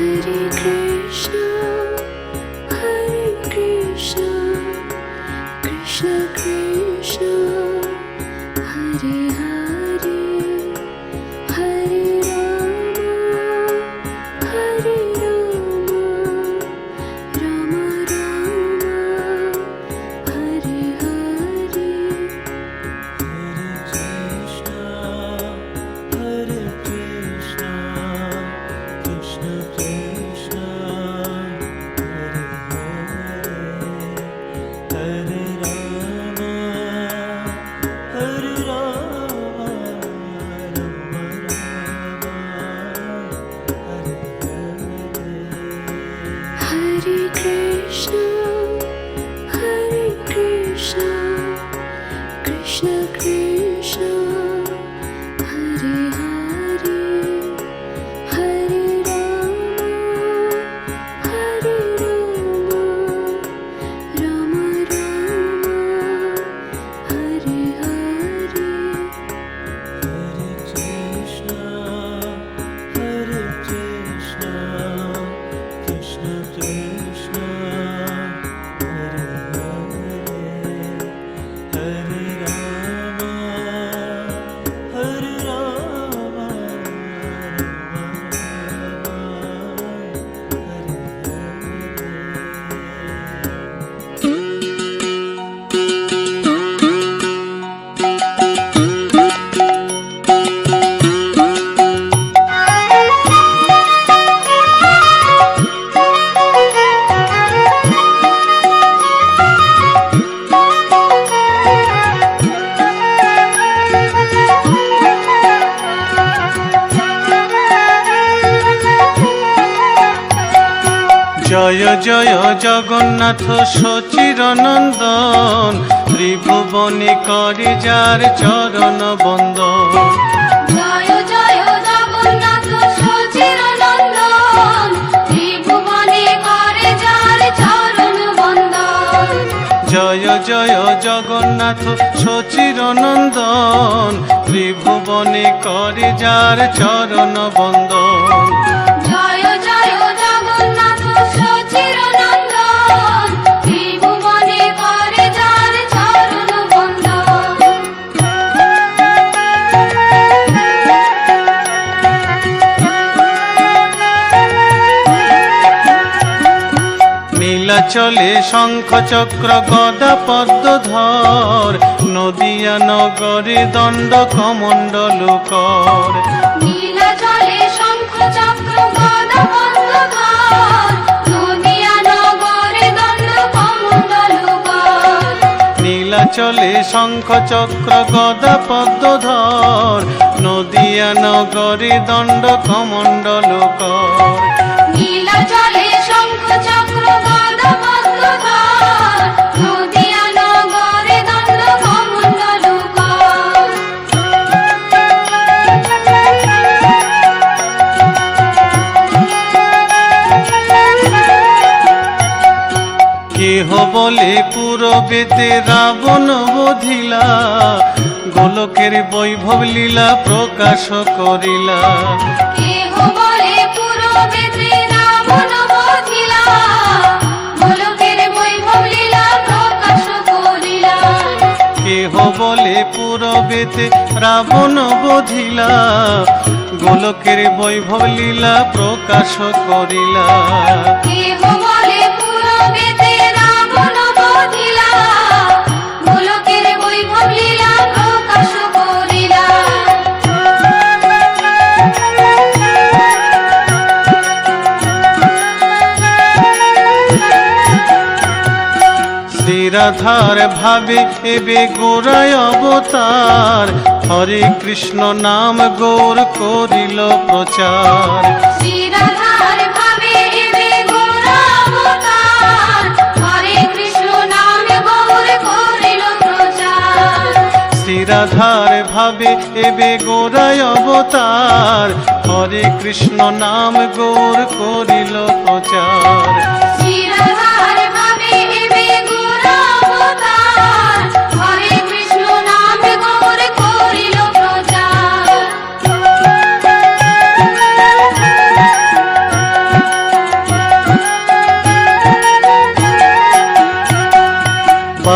Hare Krishna, meditation. জয় জয় জগন্নাথ সচির নন্দন ত্রিভুবনে করে যার চরণ বন্দন। জয় জয় জগন্নাথ সচির নন্দন ত্রিভুবনে করে যার চরণ বন্দন। জয় জয় জগন্নাথ সচির নন্দন ত্রিভুবনে করে যার চরণ বন্দন। নীলাচলে শঙ্খ চক্র গদা পদ্মধর। নদিয়া নগরে দণ্ড কমণ্ডল কর। নীলাচলে শঙ্খ চক্র গদা পদ্মধর। নদিয়া নগরে দণ্ড শঙ্খ চক্র গদা পদ্মধর। নদিয়া নগরে দণ্ড কমণ্ডল কর। নীলাচলে শঙ্খ কেহ বলে পুরবেতে রাবণ বধিলা গোলকের বৈভব লীলা প্রকাশ করিলা। কেহ বলে পুরবেতে রাবণ বধিলা গোলকের বৈভব লীলা প্রকাশ করিলা। কেহ বলে পুরবেতে রাবণ বধিলা গোলকের বৈভব লীলা প্রকাশ করিলা। কেহ শ্রীরাধার ভাবে এবে গোড়ায় অবতার। হরে কৃষ্ণ নাম গৌর করিল প্রচার। শ্রীরাধার ভাবে এবে গোড়ায় অবতার। হরে কৃষ্ণ নাম গৌর করিল প্রচার।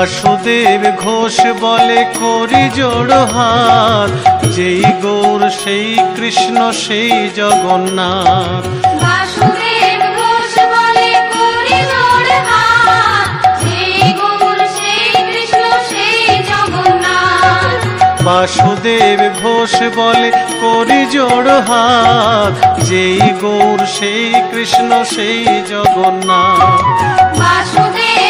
বাসুদেব ঘোষ বলে করি জোড় হাত। যেই গৌর সেই কৃষ্ণ সেই জগন্নাথ। বাসুদেব ঘোষ বলে করি জোড় হাত। যেই গৌর সেই কৃষ্ণ সেই জগন্নাথ। বাসুদেব